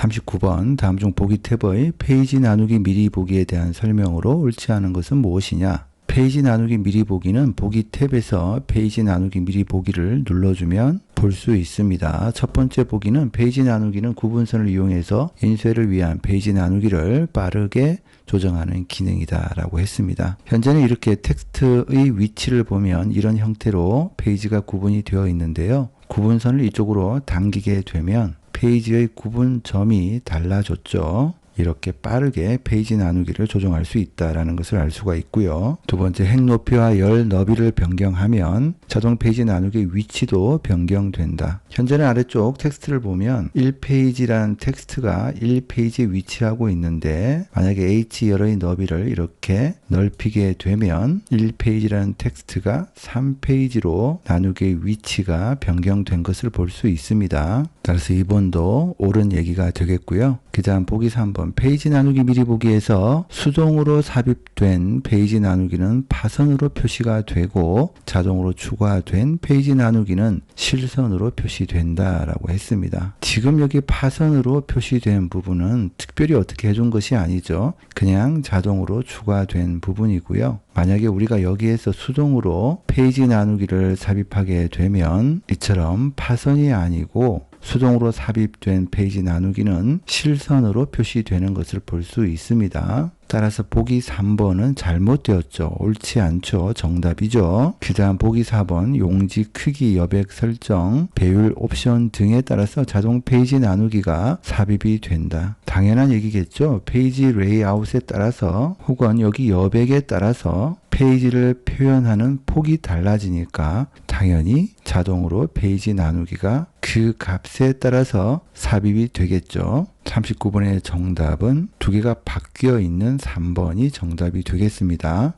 39번 다음 중 보기 탭의 페이지 나누기 미리 보기에 대한 설명으로 옳지 않은 것은 무엇이냐? 페이지 나누기 미리 보기는 보기 탭에서 페이지 나누기 미리 보기를 눌러주면 볼 수 있습니다. 첫 번째 보기는 페이지 나누기는 구분선을 이용해서 인쇄를 위한 페이지 나누기를 빠르게 조정하는 기능이다 라고 했습니다. 현재는 이렇게 텍스트의 위치를 보면 이런 형태로 페이지가 구분이 되어 있는데요. 구분선을 이쪽으로 당기게 되면 페이지의 구분점이 달라졌죠. 이렇게 빠르게 페이지 나누기를 조정할 수 있다라는 것을 알 수가 있고요. 두 번째 핵 높이와 열 너비를 변경하면 자동 페이지 나누기 위치도 변경된다. 현재는 아래쪽 텍스트를 보면 1페이지라는 텍스트가 1페이지에 위치하고 있는데 만약에 H 열의 너비를 이렇게 넓히게 되면 1페이지라는 텍스트가 3페이지로 나누기의 위치가 변경된 것을 볼 수 있습니다. 따라서 2번도 옳은 얘기가 되겠고요. 그 다음 보기 3번 페이지 나누기 미리 보기에서 수동으로 삽입된 페이지 나누기는 파선으로 표시가 되고 자동으로 추가된 페이지 나누기는 실선으로 표시된다 라고 했습니다. 지금 여기 파선으로 표시된 부분은 특별히 어떻게 해준 것이 아니죠. 그냥 자동으로 추가된 부분이고요. 만약에 우리가 여기에서 수동으로 페이지 나누기를 삽입하게 되면 이처럼 파선이 아니고 수동으로 삽입된 페이지 나누기는 실선으로 표시되는 것을 볼 수 있습니다. 따라서 보기 3번은 잘못되었죠. 옳지 않죠. 정답이죠. 그 다음 보기 4번 용지 크기, 여백 설정, 배율 옵션 등에 따라서 자동 페이지 나누기가 삽입이 된다. 당연한 얘기겠죠. 페이지 레이아웃에 따라서 혹은 여기 여백에 따라서 페이지를 표현하는 폭이 달라지니까 당연히 자동으로 페이지 나누기가 그 값에 따라서 삽입이 되겠죠. 39번의 정답은 두 개가 바뀌어 있는 3번이 정답이 되겠습니다.